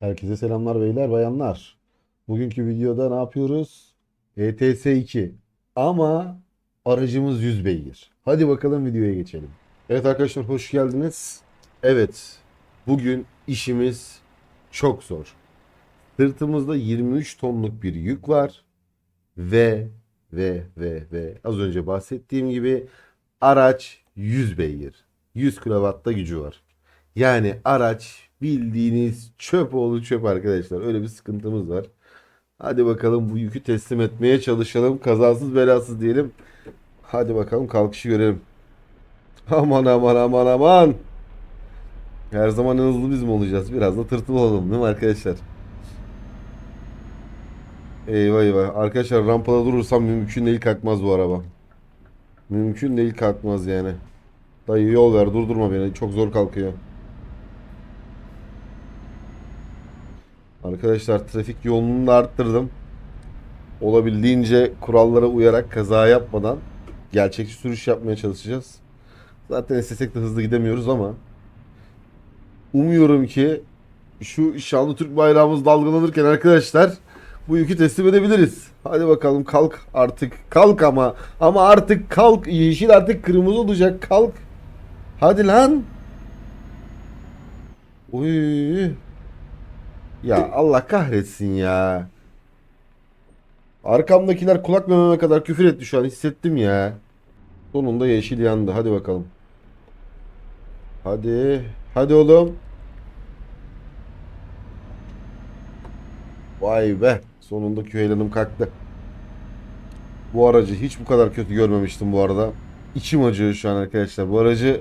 Herkese selamlar beyler bayanlar. Bugünkü videoda ne yapıyoruz? ETS 2 ama aracımız 100 beygir. Hadi bakalım videoya geçelim. Evet arkadaşlar hoş geldiniz. Evet bugün işimiz çok zor. Sırtımızda 23 tonluk bir yük var ve ve ve ve az önce bahsettiğim gibi araç 100 beygir. 100 kW'da gücü var. Yani araç bildiğiniz çöp oğlu çöp arkadaşlar. Öyle bir sıkıntımız var. Hadi bakalım bu yükü teslim etmeye çalışalım. Kazasız belasız diyelim. Hadi bakalım kalkışı görelim. Aman aman aman aman. Her zaman hızlı biz mi olacağız? Biraz da tırtıl olalım değil mi arkadaşlar? Eyvah eyvah. Arkadaşlar rampada durursam mümkün değil kalkmaz bu araba. Mümkün değil kalkmaz yani. Dayı yol ver durdurma beni. Çok zor kalkıyor. Arkadaşlar trafik yoğunluğunu arttırdım. Olabildiğince kurallara uyarak kaza yapmadan gerçekçi sürüş yapmaya çalışacağız. Zaten istesek de hızlı gidemiyoruz ama umuyorum ki şu şanlı Türk bayrağımız dalgalanırken arkadaşlar bu yükü teslim edebiliriz. Hadi bakalım kalk artık kalk ama ama artık kalk yeşil artık kırmızı olacak kalk. Hadi lan. Uy. Ya Allah kahretsin ya. Arkamdakiler kulak mememe kadar küfür etti şu an hissettim ya. Sonunda yeşil yandı. Hadi bakalım. Hadi. Hadi oğlum. Vay be. Sonunda küheylanım kalktı. Bu aracı hiç bu kadar kötü görmemiştim bu arada. İçim acıyor şu an arkadaşlar. Bu aracı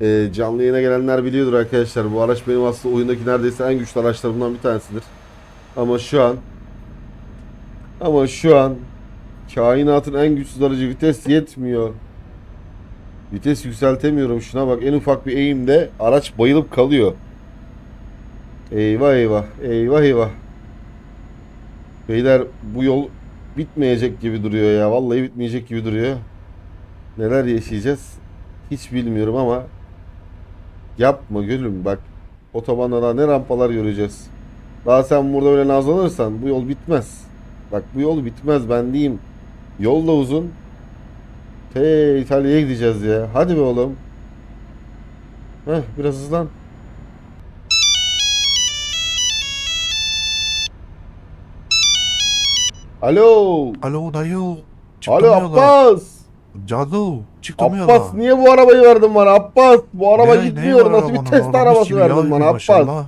e, canlı yayına gelenler biliyordur arkadaşlar. Bu araç benim aslında oyundaki neredeyse en güçlü araçlarımdan bir tanesidir. Ama şu an ama şu an kainatın en güçsüz aracı vites yetmiyor. Vites yükseltemiyorum. Şuna bak en ufak bir eğimde araç bayılıp kalıyor. Eyvah eyvah. Eyvah eyvah. Beyler bu yol bitmeyecek gibi duruyor ya. Vallahi bitmeyecek gibi duruyor. Neler yaşayacağız? Hiç bilmiyorum ama yapma gülüm bak. Otobanda daha ne rampalar göreceğiz. Daha sen burada böyle nazlanırsan bu yol bitmez. Bak bu yol bitmez ben diyeyim. Yol da uzun. Te İtalya'ya gideceğiz ya. Hadi be oğlum. Heh biraz hızlan. Alo. Alo dayı. Alo. Abbas. Cadı. Çıktım yola. Abbas niye bu arabayı verdin bana Abbas? Bu araba Ne- gitmiyor. Nasıl bir arabanın? test Araba arabası gibi verdin yağ bana gibi Abbas? maşallah.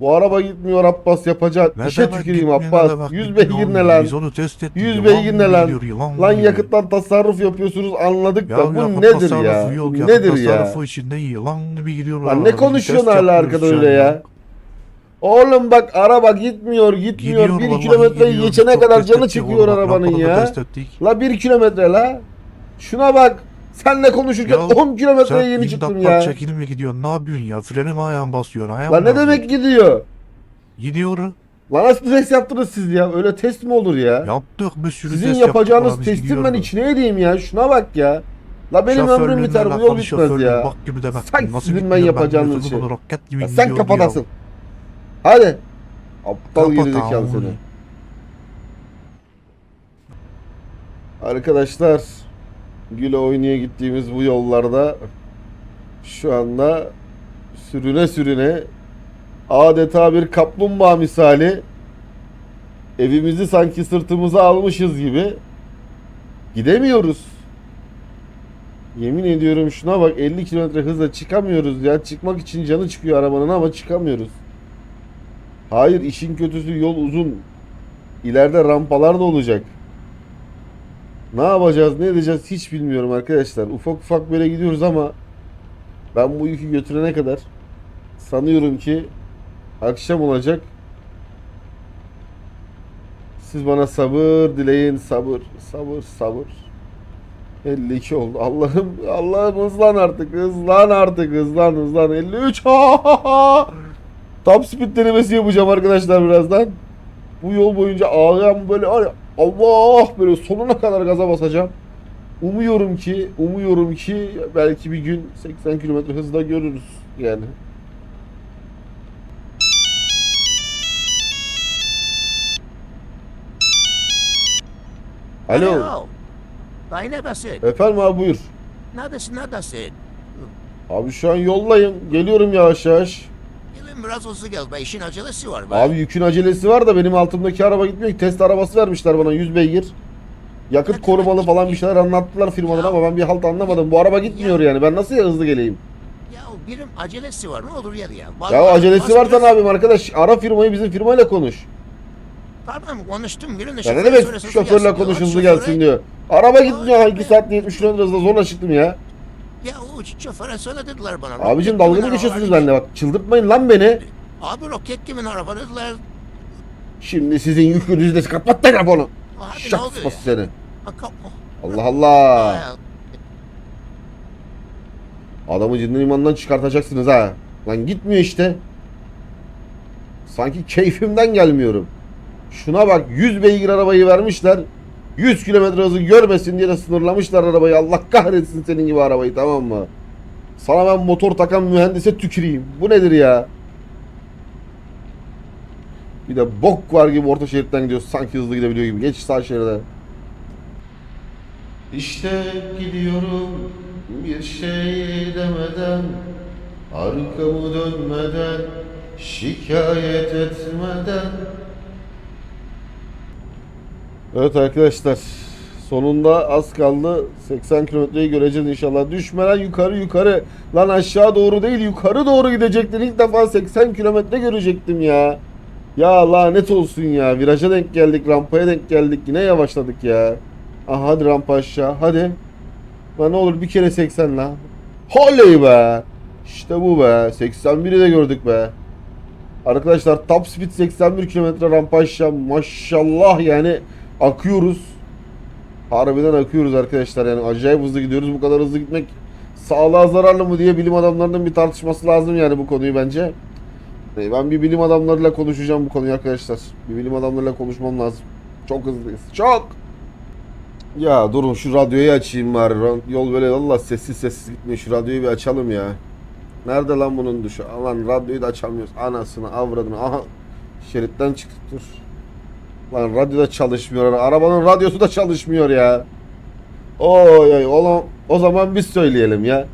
Bu araba gitmiyor Abbas yapacak. Ne İşe demek tüküreyim gitmiyor, ne Abbas. demek 100 gitmiyor beygir oğlum? ne lan? Biz onu test ettik. 100 Yılan beygir ne lan? yılan Lan yakıttan tasarruf yapıyorsunuz anladık Ya da bu yakıt nedir tasarrufu ya? Yok, yakıt nedir ya? tasarrufu içinde yılan gibi gidiyorlar. Lan ne konuşuyorsun hala arkada öyle ya? Oğlum bak araba gitmiyor gitmiyor. Gidiyor, 1 vallahi kilometreyi gidiyor. geçene Çok kadar canı çıkıyor oğlum, bak, arabanın ya. La 1 kilometre la. Şuna bak. Senle konuşurken Ya 10 kilometreye Sen yeni çıktım imdatlar ya. çekilme gidiyorsun. Ne yapıyorsun ya? Freni mi ayağın basıyorsun? Ayağın mı ne demek gidiyor? Gidiyor. Lan nasıl test yaptınız siz ya? Öyle test mi olur ya? Yaptık bir sürü Sizin test yapacağınız testin ben gidiyoruz. içine edeyim ya. Şuna bak ya. La benim ömrüm Şoförlüğünle biter bu yol alakalı bitmez şoförlüğün ya. Bak gibi demek. Sanki Nasıl sizin ben yapacağınız biliyorsun, şey. gibi Ya sen gidiyor kapatasın. Hadi. Aptal Kapat gerizekalı seni. Arkadaşlar güle oynaya gittiğimiz bu yollarda şu anda sürüne sürüne adeta bir kaplumbağa misali evimizi sanki sırtımıza almışız gibi gidemiyoruz. Yemin ediyorum şuna bak 50 kilometre hızla çıkamıyoruz ya. Çıkmak için canı çıkıyor arabanın ama çıkamıyoruz. Hayır işin kötüsü yol uzun. İleride rampalar da olacak. Ne yapacağız ne edeceğiz hiç bilmiyorum arkadaşlar. Ufak ufak böyle gidiyoruz ama ben bu yükü götürene kadar sanıyorum ki akşam olacak. Siz bana sabır dileyin sabır sabır sabır. 52 oldu. Allah'ım Allah'ım hızlan artık hızlan artık hızlan hızlan 53 ha ha ha. Top speed denemesi yapacağım arkadaşlar birazdan. Bu yol boyunca ağlayan böyle var Allah böyle sonuna kadar gaza basacağım. Umuyorum ki, umuyorum ki belki bir gün 80 km hızla görürüz yani. Alo. Bay neredesin? Efendim abi buyur. Neredesin neredesin? Abi şu an yoldayım. Geliyorum yavaş yavaş. Biraz hızlı gel be işin acelesi var be. Abi yükün acelesi var da benim altımdaki araba gitmiyor ki. Test arabası vermişler bana 100 beygir. Yakıt korumalı falan bir şeyler anlattılar firmadan ama ben bir halt anlamadım. Bu araba gitmiyor yani. Ben nasıl ya hızlı geleyim? Ya birim acelesi var ne olur yer ya. Ya Vallahi acelesi bas varsa ne yapayım arkadaş? Ara firmayı bizim firmayla konuş. Tamam konuştum birine Ya ne demek söylesin, şoförle gelsin konuş hızlı Şoföre- gelsin diyor. Araba gitmiyor ha 2 Abi. saatte 70 km hızla zorla çıktım ya. Ya o şoföre söyle dediler bana. Abicim dalga mı geçiyorsunuz benimle bak çıldırtmayın lan beni. Abi roket kimin araba dediler. Şimdi sizin yükünüzü de kapat telefonu. Abi ne Şak oluyor ya? sıpası seni. Allah Allah. Adamı cidden imandan çıkartacaksınız ha. Lan gitmiyor işte. Sanki keyfimden gelmiyorum. Şuna bak 100 beygir arabayı vermişler. 100 kilometre hızı görmesin diye de sınırlamışlar arabayı. Allah kahretsin senin gibi arabayı tamam mı? Sana ben motor takan mühendise tüküreyim. Bu nedir ya? Bir de bok var gibi orta şeritten gidiyor. Sanki hızlı gidebiliyor gibi. Geç sağ şeride. İşte gidiyorum bir şey demeden Arkamı dönmeden şikayet etmeden Evet arkadaşlar sonunda az kaldı 80 kilometreyi göreceğiz inşallah düşmeden yukarı yukarı lan aşağı doğru değil yukarı doğru gidecektin ilk defa 80 kilometre görecektim ya ya lanet olsun ya viraja denk geldik rampaya denk geldik yine yavaşladık ya Aha hadi rampa aşağı hadi. Lan ne olur bir kere 80 la. Oley be. İşte bu be. 81'i de gördük be. Arkadaşlar top speed 81 km rampa aşağı. Maşallah yani akıyoruz. Harbiden akıyoruz arkadaşlar yani acayip hızlı gidiyoruz. Bu kadar hızlı gitmek sağlığa zararlı mı diye bilim adamlarının bir tartışması lazım yani bu konuyu bence. E, Ben bir bilim adamlarıyla konuşacağım bu konuyu arkadaşlar. Bir bilim adamlarıyla konuşmam lazım. Çok hızlıyız. Çok. Ya durun şu radyoyu açayım bari. Yol böyle valla sessiz sessiz gitmiyor. Şu radyoyu bir açalım ya. Nerede lan bunun tuşu? Aman radyoyu da açamıyoruz. Anasını avradını. Aha. Şeritten çıktık dur. Lan radyo da çalışmıyor. Arabanın radyosu da çalışmıyor ya. Oy oy. O, o zaman biz söyleyelim ya.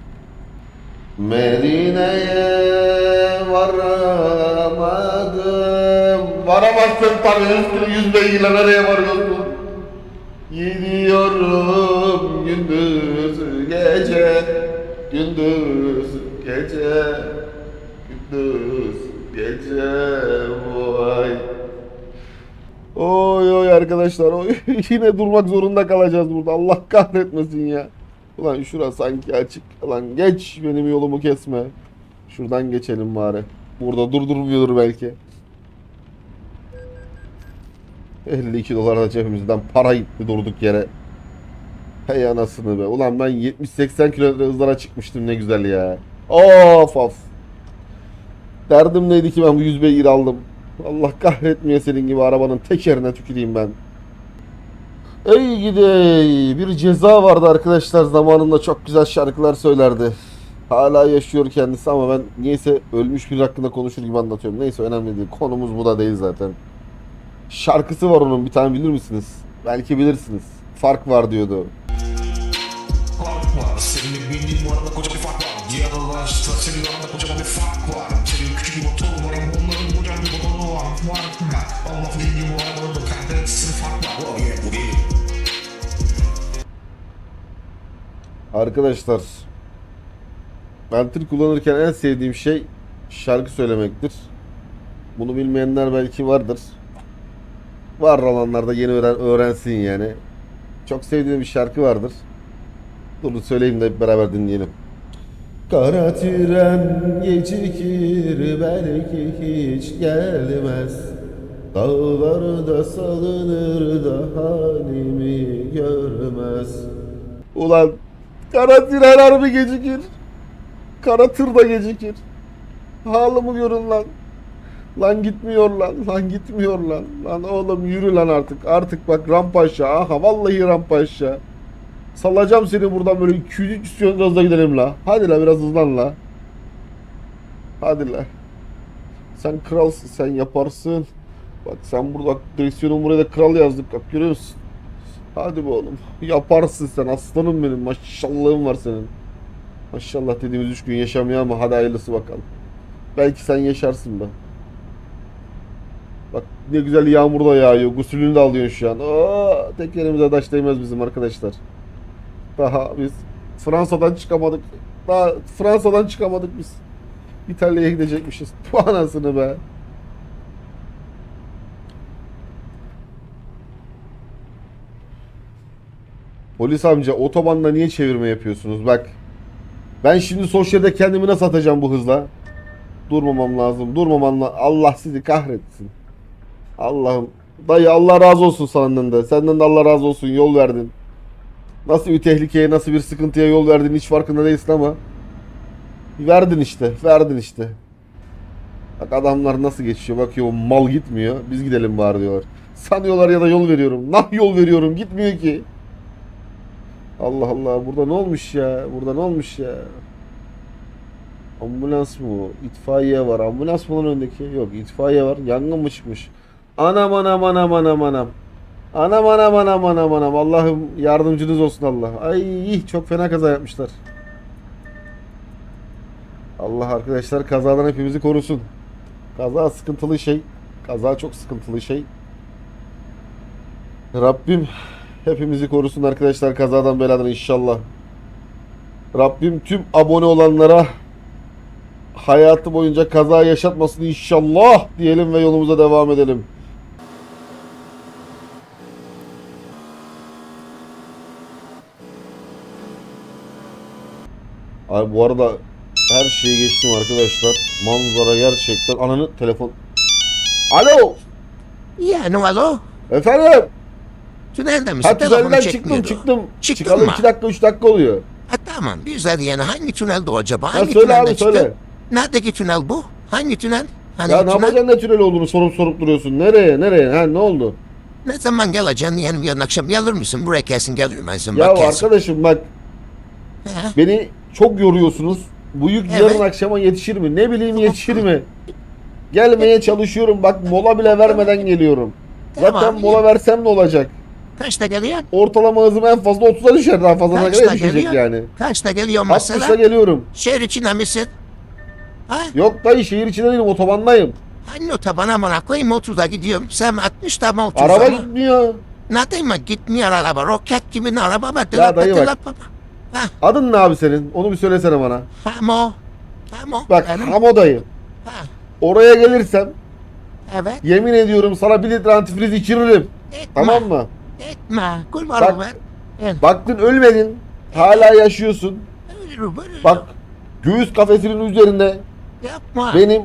Medine'ye varamadım. Varamazsın tabii yüz beygirle nereye varıyorsun? Gidiyorum gündüz gece Gündüz gece Gündüz gece Oy oy arkadaşlar oy. Yine durmak zorunda kalacağız burada Allah kahretmesin ya Ulan şura sanki açık Ulan geç benim yolumu kesme Şuradan geçelim bari Burada durdurmuyordur belki 52 dolar da cebimizden para gitti durduk yere. Hey anasını be. Ulan ben 70-80 kilometre hızlara çıkmıştım ne güzel ya. Of of. Derdim neydi ki ben bu 100 beygir aldım. Allah kahretmeye senin gibi arabanın tekerine tüküreyim ben. Ey gidey. Bir ceza vardı arkadaşlar zamanında çok güzel şarkılar söylerdi. Hala yaşıyor kendisi ama ben niyeyse ölmüş bir hakkında konuşur gibi anlatıyorum. Neyse önemli değil. Konumuz bu da değil zaten. Şarkısı var onun bir tane bilir misiniz? Belki bilirsiniz. Fark var diyordu. fark var Senin bildiğin bu arada koca bir fark var Yaralaşta senin bir fark var Senin küçük bir motorun Arkadaşlar ben tır kullanırken en sevdiğim şey şarkı söylemektir. Bunu bilmeyenler belki vardır. Var olanlar da yeni öğren öğrensin yani. Çok sevdiğim bir şarkı vardır. Dur söyleyeyim de hep beraber dinleyelim. Kara tren gecikir belki hiç gelmez. Dağlarda salınır da halimi görmez. Ulan kara tren harbi gecikir. Kara tır da gecikir. Halımı görün lan. Lan gitmiyor lan. Lan gitmiyor lan. Lan oğlum yürü lan artık. Artık bak rampa aşağı. Aha vallahi rampa aşağı. Salacağım seni buradan böyle 200 km hızla gidelim la. Hadi la biraz hızlan la. Hadi la. Sen kralsın sen yaparsın. Bak sen burada direksiyonun buraya da kral yazdık bak görüyor musun? Hadi be oğlum. Yaparsın sen aslanım benim. Maşallahın var senin. Maşallah dediğimiz üç gün yaşamıyor ama hadi hayırlısı bakalım. Belki sen yaşarsın be. Bak ne güzel yağmur da yağıyor. Gusülünü de alıyorsun şu an. Aa, tek yerimize taş değmez bizim arkadaşlar. Daha biz Fransa'dan çıkamadık. Daha Fransa'dan çıkamadık biz. İtalya'ya gidecekmişiz. Bu anasını be. Polis amca otobanda niye çevirme yapıyorsunuz? Bak. Ben şimdi sosyalde kendimi nasıl atacağım bu hızla? Durmamam lazım. Durmamam la- Allah sizi kahretsin. Allah'ım. Dayı Allah razı olsun senden de. Senden de Allah razı olsun. Yol verdin. Nasıl bir tehlikeye, nasıl bir sıkıntıya yol verdin hiç farkında değilsin ama. Verdin işte. Verdin işte. Bak adamlar nasıl geçiyor. Bakıyor mal gitmiyor. Biz gidelim bari diyorlar. Sanıyorlar ya da yol veriyorum. Nah yol veriyorum. Gitmiyor ki. Allah Allah burada ne olmuş ya? Burada ne olmuş ya? Ambulans mı o? İtfaiye var. Ambulans mı lan öndeki? Yok itfaiye var. Yangın mı çıkmış? Anam anam anam anam anam. Anam anam anam anam anam. Allah'ım yardımcınız olsun Allah. Ay çok fena kaza yapmışlar. Allah arkadaşlar kazadan hepimizi korusun. Kaza sıkıntılı şey. Kaza çok sıkıntılı şey. Rabbim hepimizi korusun arkadaşlar kazadan beladan inşallah. Rabbim tüm abone olanlara hayatı boyunca kaza yaşatmasın inşallah diyelim ve yolumuza devam edelim. Abi bu arada her şeyi geçtim arkadaşlar. Manzara gerçekten ananı telefon. Alo Ya ne var o? efendim. Tünelde misin? Ha tünelden çıktım çıktım. Çıktın Çıkalı mı? 2 dakika 3 dakika oluyor. Ha tamam. Güzel yani hangi tünelde o acaba? Ya Hangi söyle tünelden abi çıktın? söyle. Neredeki tünel bu? Hangi tünel? Hani Ya ne tünel? yapacaksın ne tünel olduğunu sorup sorup duruyorsun. Nereye nereye? Ha ne oldu? Ne zaman geleceksin? Yani yarın akşam gelir misin? Buraya kesin gelirim ben sana. Ya bak kesin. arkadaşım bak Ha? beni çok yoruyorsunuz. Bu yük Evet. yarın akşama yetişir mi? Ne bileyim yetişir mi? Gelmeye çalışıyorum. Bak mola bile vermeden geliyorum. Zaten Tamam. mola versem ne olacak? Kaçta geliyor? Ortalama hızım en fazla 30'a düşer. Daha fazla Kaçta kadar düşecek geliyor? yani? Kaçta geliyor 60'a mesela? geliyorum. Şehir içinde misin? Ha? Yok dayı şehir içinde değilim otobandayım. Hangi otobana amına koyayım 30'da gidiyorum. Sen 60'da mı 30'da Araba mı? gitmiyor. Ne ben? Gitmiyor araba. Roket gibi araba var. Ya dayı bak. Ha, Adın ne abi senin? Onu bir söylesene bana. Hamo. Hamo. Bak Benim. Hamodayım. Ha, Oraya gelirsem evet. yemin ediyorum sana bir litre antifriz içiririm. Etme. Tamam mı? Etme. Kurban Bak. ver. Evet. Baktın ölmedin. Hala yaşıyorsun. Ölürüm, ölürüm. Bak göğüs kafesinin üzerine Yapma. benim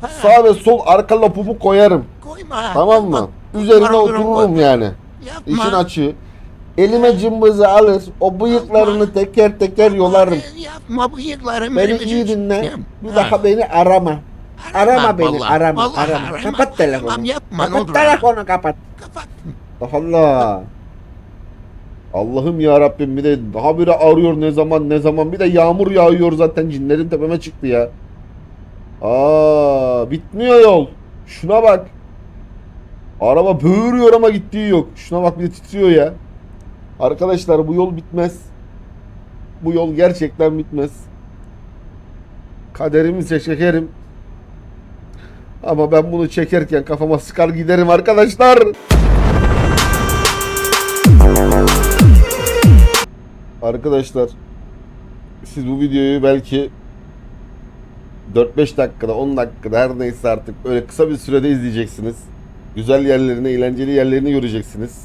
Ha, sağ ve sol arka lapumu koyarım. Koyma. Tamam mı? Kurban Üzerine olurum, otururum koyma. yani. Yapma. İşin açığı. Elime cımbızı alır. O bıyıklarını teker teker yolarım. Yapma bıyıklarım. Beni iyi dinle. Bir Ha. daha beni arama. Arama beni, vallahi. arama, Vallahi arama. arama. Kapat telefonu. Tamam yapma Kapat olur. telefonu kapat. Kapat. Allah. Allah'ım ya Rabbim bir de daha biri arıyor ne zaman ne zaman bir de yağmur yağıyor zaten cinlerin tepeme çıktı ya. Aa bitmiyor yol. Şuna bak. Araba böğürüyor ama gittiği yok. Şuna bak bir de titriyor ya. Arkadaşlar bu yol bitmez. Bu yol gerçekten bitmez. Kaderimi çekerim. Ama ben bunu çekerken kafama sıkar giderim arkadaşlar. Arkadaşlar siz bu videoyu belki 4-5 dakikada 10 dakikada her neyse artık böyle kısa bir sürede izleyeceksiniz. Güzel yerlerini, eğlenceli yerlerini göreceksiniz.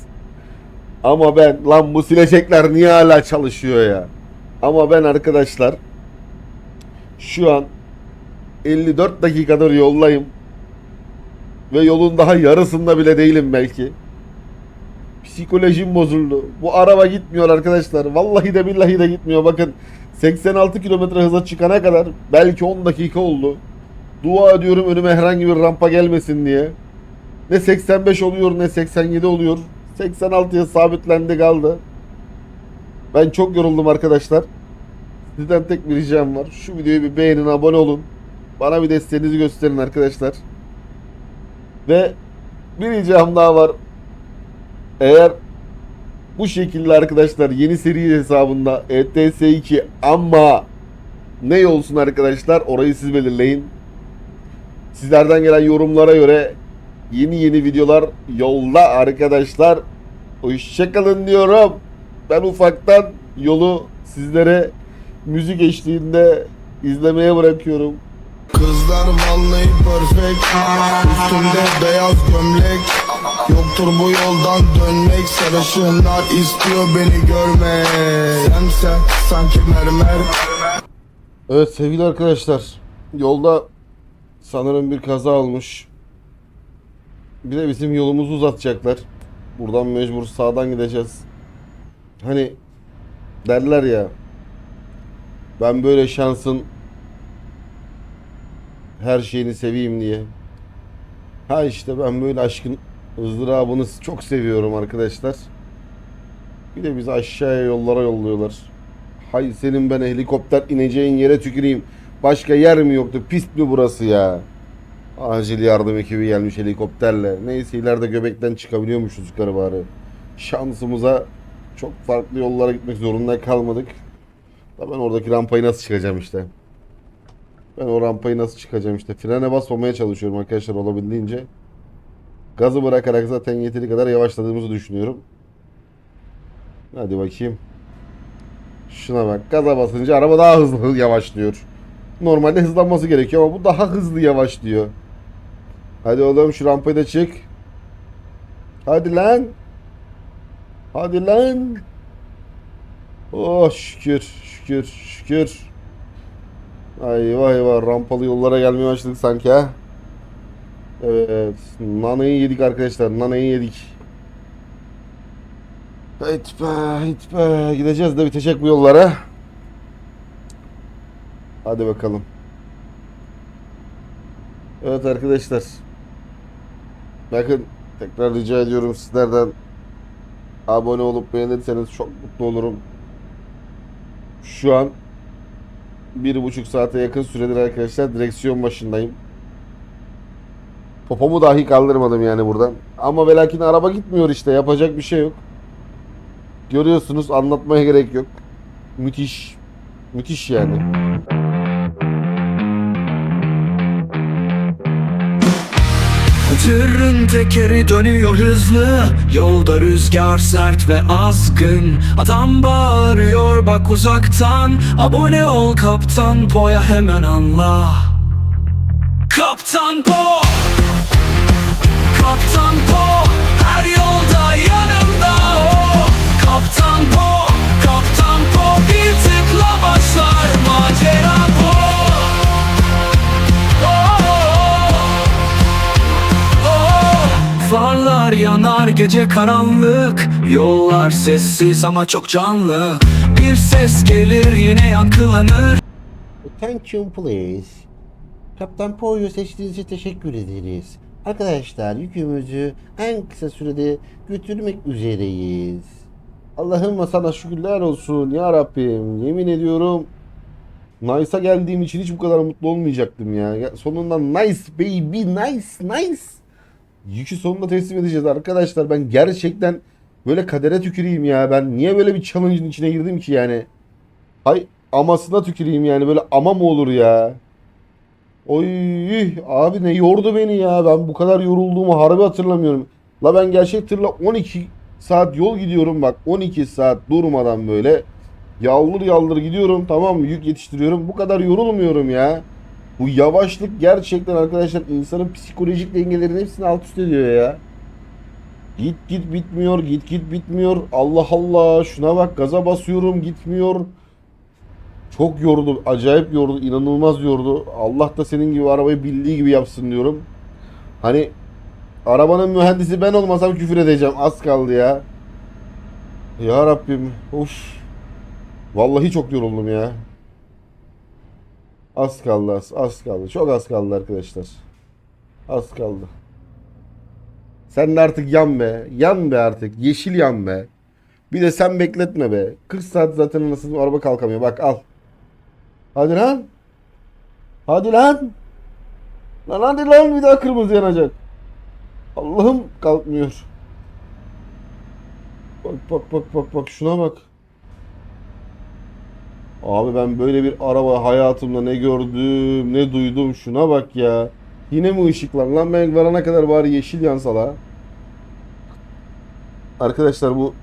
Ama ben lan bu silecekler niye hala çalışıyor ya? Ama ben arkadaşlar şu an 54 dakikadır yoldayım. Ve yolun daha yarısında bile değilim belki. Psikolojim bozuldu. Bu araba gitmiyor arkadaşlar. Vallahi de billahi de gitmiyor. Bakın 86 kilometre hıza çıkana kadar belki 10 dakika oldu. Dua ediyorum önüme herhangi bir rampa gelmesin diye. Ne 85 oluyor ne 87 oluyor. 86'ya sabitlendi kaldı. Ben çok yoruldum arkadaşlar. Sizden tek bir ricam var. Şu videoyu bir beğenin, abone olun. Bana bir desteğinizi gösterin arkadaşlar. Ve bir ricam daha var. Eğer Bu şekilde arkadaşlar yeni seri hesabında E ETS2 ama ne olsun arkadaşlar orayı siz belirleyin. Sizlerden gelen yorumlara göre yeni yeni videolar yolda arkadaşlar. Hoşçakalın diyorum. Ben ufaktan yolu sizlere müzik eşliğinde izlemeye bırakıyorum. Kızlar vallahi perfect Üstümde beyaz gömlek Yoktur bu yoldan dönmek Sarışınlar istiyor beni görmek Sense sanki mermer Evet sevgili arkadaşlar yolda sanırım bir kaza olmuş. Bir de bizim yolumuzu uzatacaklar. Buradan mecbur sağdan gideceğiz. Hani derler ya ben böyle şansın her şeyini seveyim diye. Ha işte ben böyle aşkın ızdırabını çok seviyorum arkadaşlar. Bir de bizi aşağıya yollara yolluyorlar. Hay senin ben helikopter ineceğin yere tüküreyim. Başka yer mi yoktu? Pist mi burası ya? Acil yardım ekibi gelmiş helikopterle. Neyse ileride göbekten çıkabiliyormuşuz yukarı bari. Şansımıza çok farklı yollara gitmek zorunda kalmadık. Da ben oradaki rampayı nasıl çıkacağım işte. Ben o rampayı nasıl çıkacağım işte. Frene basmamaya çalışıyorum arkadaşlar olabildiğince. Gazı bırakarak zaten yeteri kadar yavaşladığımızı düşünüyorum. Hadi bakayım. Şuna bak. Gaza basınca araba daha hızlı yavaşlıyor. Normalde hızlanması gerekiyor ama bu daha hızlı yavaşlıyor. Hadi oğlum şu rampayı da çık. Hadi lan. Hadi lan. Oh şükür şükür şükür. Ay vay vay rampalı yollara gelmeye başladık sanki ha. Evet. Nanayı yedik arkadaşlar. Nanayı yedik. Hayt be. Gideceğiz de bitecek bu yollara. Hadi bakalım. Evet arkadaşlar. Bakın tekrar rica ediyorum sizlerden abone olup beğenirseniz çok mutlu olurum. Şu an bir buçuk saate yakın süredir arkadaşlar direksiyon başındayım. Popomu dahi kaldırmadım yani buradan. Ama ve lakin araba gitmiyor işte yapacak bir şey yok. Görüyorsunuz anlatmaya gerek yok. Müthiş. Müthiş yani. Tırın tekeri dönüyor hızlı. Yolda rüzgar sert ve azgın. Adam bağırıyor bak uzaktan. Abone ol kaptan boya hemen anla. Kaptan Po! Kaptan Po! Her yolda yanımda o. Kaptan Po gece karanlık Yollar sessiz ama çok canlı Bir ses gelir yine yankılanır Attention please. Kaptan Poyo seçtiğiniz için teşekkür ederiz. Arkadaşlar yükümüzü en kısa sürede götürmek üzereyiz. Allah'ım sana şükürler olsun ya Rabbim. Yemin ediyorum Nice'a geldiğim için hiç bu kadar mutlu olmayacaktım ya. ya sonunda nice baby nice nice. Yükü sonunda teslim edeceğiz arkadaşlar. Ben gerçekten böyle kadere tüküreyim ya. Ben niye böyle bir challenge'ın içine girdim ki yani? Hay amasına tüküreyim yani. Böyle ama mı olur ya? Oy abi ne yordu beni ya. Ben bu kadar yorulduğumu harbi hatırlamıyorum. La ben gerçek tırla 12 saat yol gidiyorum bak 12 saat durmadan böyle yaldır yaldır gidiyorum tamam mı yük yetiştiriyorum bu kadar yorulmuyorum ya. Bu yavaşlık gerçekten arkadaşlar insanın psikolojik dengelerini hepsini alt üst ediyor ya. Git git bitmiyor git git bitmiyor Allah Allah şuna bak gaza basıyorum gitmiyor. Çok yordu acayip yordu inanılmaz yordu. Allah da senin gibi arabayı bildiği gibi yapsın diyorum. Hani Arabanın mühendisi ben olmasam küfür edeceğim. Az kaldı ya. Ya Rabbim. Uf. Vallahi çok yoruldum ya. Az kaldı az, az kaldı. Çok az kaldı arkadaşlar. Az kaldı. Sen de artık yan be. Yan be artık. Yeşil yan be. Bir de sen bekletme be. 40 saat zaten nasıl araba kalkamıyor. Bak al. Hadi lan. Hadi lan. Lan hadi lan bir daha kırmızı yanacak. Allah'ım kalkmıyor. Bak bak bak bak bak şuna bak. Abi ben böyle bir araba hayatımda ne gördüm ne duydum şuna bak ya. Yine mi ışıklar lan ben varana kadar bari yeşil yansa la. Arkadaşlar bu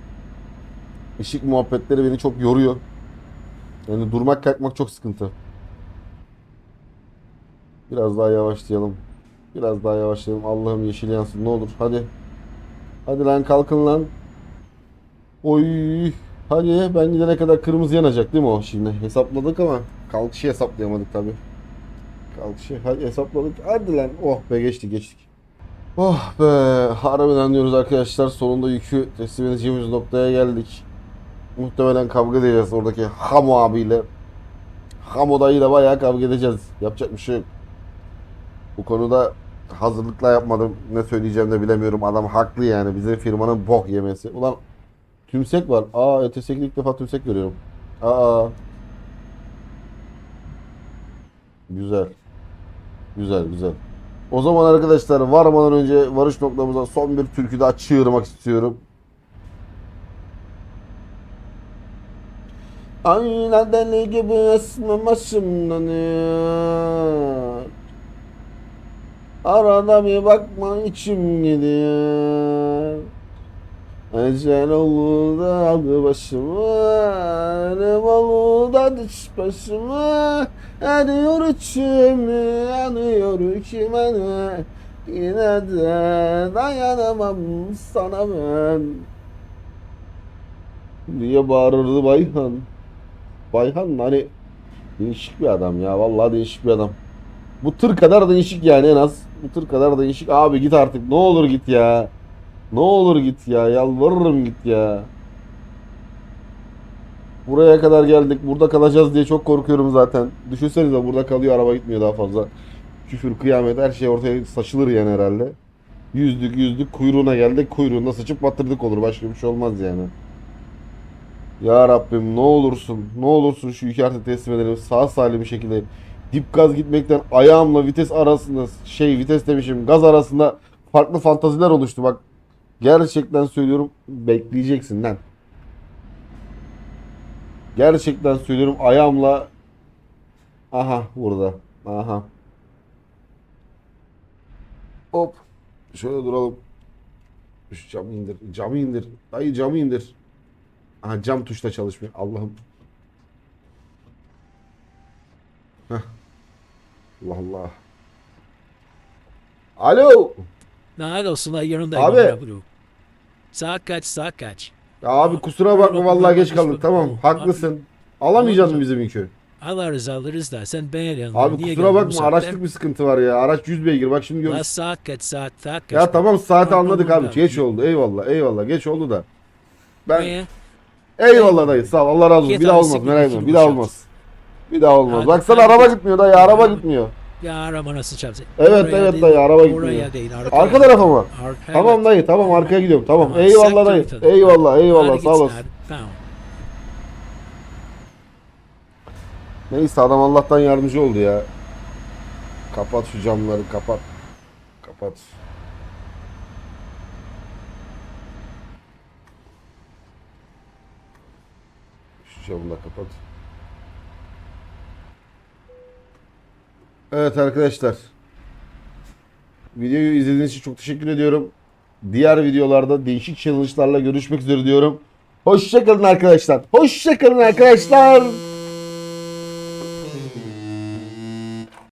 ışık muhabbetleri beni çok yoruyor. Yani durmak kalkmak çok sıkıntı. Biraz daha yavaşlayalım. Biraz daha yavaşlayalım. Allah'ım yeşil yansın ne olur hadi. Hadi lan kalkın lan. Oy. Hadi ben gidene kadar kırmızı yanacak değil mi o şimdi? Hesapladık ama kalkışı hesaplayamadık tabi. Kalkışı hadi hesapladık. Hadi lan. Oh be geçtik geçtik. Oh be. Harbiden diyoruz arkadaşlar. Sonunda yükü teslim edeceğimiz noktaya geldik. Muhtemelen kavga edeceğiz oradaki Hamo abiyle. Hamo dayıyla bayağı kavga edeceğiz. Yapacak bir şey. Bu konuda hazırlıkla yapmadım. Ne söyleyeceğim de bilemiyorum. Adam haklı yani. Bizim firmanın bok yemesi. Ulan tümsek var. Aa ETS'de ilk defa tümsek görüyorum. Aa. Güzel. Güzel güzel. O zaman arkadaşlar varmadan önce varış noktamıza son bir türkü daha çığırmak istiyorum. Aynen deli gibi esme başımdan ya. Arada bir bakma içim gidiyor. Ecel oldu da aldı başımı. Elim oldu da diş başımı. Yanıyor içimi, yanıyor kime ne. Yine de dayanamam sana ben. Diye bağırırdı Bayhan. Bayhan hani değişik bir adam ya. Vallahi değişik bir adam. Bu tır kadar değişik yani en az. Bu tır kadar değişik. Abi git artık. Ne olur git ya. Ne olur git ya. Yalvarırım git ya. Buraya kadar geldik. Burada kalacağız diye çok korkuyorum zaten. Düşünsenize burada kalıyor. Araba gitmiyor daha fazla. Küfür, kıyamet her şey ortaya saçılır yani herhalde. Yüzdük yüzdük kuyruğuna geldik. Kuyruğunda sıçıp batırdık olur. Başka bir şey olmaz yani. Ya Rabbim ne olursun ne olursun şu yükü artık teslim edelim sağ salim bir şekilde dip gaz gitmekten ayağımla vites arasında şey vites demişim gaz arasında farklı fantaziler oluştu bak gerçekten söylüyorum bekleyeceksin lan gerçekten söylüyorum ayağımla aha burada aha hop şöyle duralım şu camı indir camı indir dayı camı indir Aha cam tuşla çalışmıyor. Allah'ım. Heh. Allah Allah. Alo. Lanet olsun la yanımda. Abi. Saat kaç saat kaç? Ya abi kusura bakma vallahi geç kaldık. Tamam haklısın. Alamayacağız mı bizim yükü? Alırız alırız da sen beğeniyorsun. Abi Niye kusura bakma araçlık bir sıkıntı var ya. Araç 100 beygir. Bak şimdi La gör. saat kaç saat saat kaç? Ya tamam saati anladık abi. Geç oldu. Eyvallah eyvallah. Geç oldu da. Ben eyvallah dayı sağ ol. Allah razı olsun. Bir daha olmaz merak etme. Bir daha olmaz. Bir daha olmaz. Baksana araba gitmiyor dayı. Araba gitmiyor. Ya araba nasıl çarpsın? Evet, Oraya evet değil, dayı, araba Oraya gitmiyor. değil. Arka, Arka tarafa mı? Arka, Tamam evet. dayı tamam arkaya gidiyorum tamam. Tamam, Eyvallah dayı. git. Eyvallah eyvallah Hadi sağ olasın. Tamam. Neyse adam Allah'tan yardımcı oldu ya. Kapat şu camları kapat. Kapat. Şu camı da kapat. Evet arkadaşlar. Videoyu izlediğiniz için çok teşekkür ediyorum. Diğer videolarda değişik challenge'larla görüşmek üzere diyorum. Hoşçakalın arkadaşlar. Hoşçakalın arkadaşlar.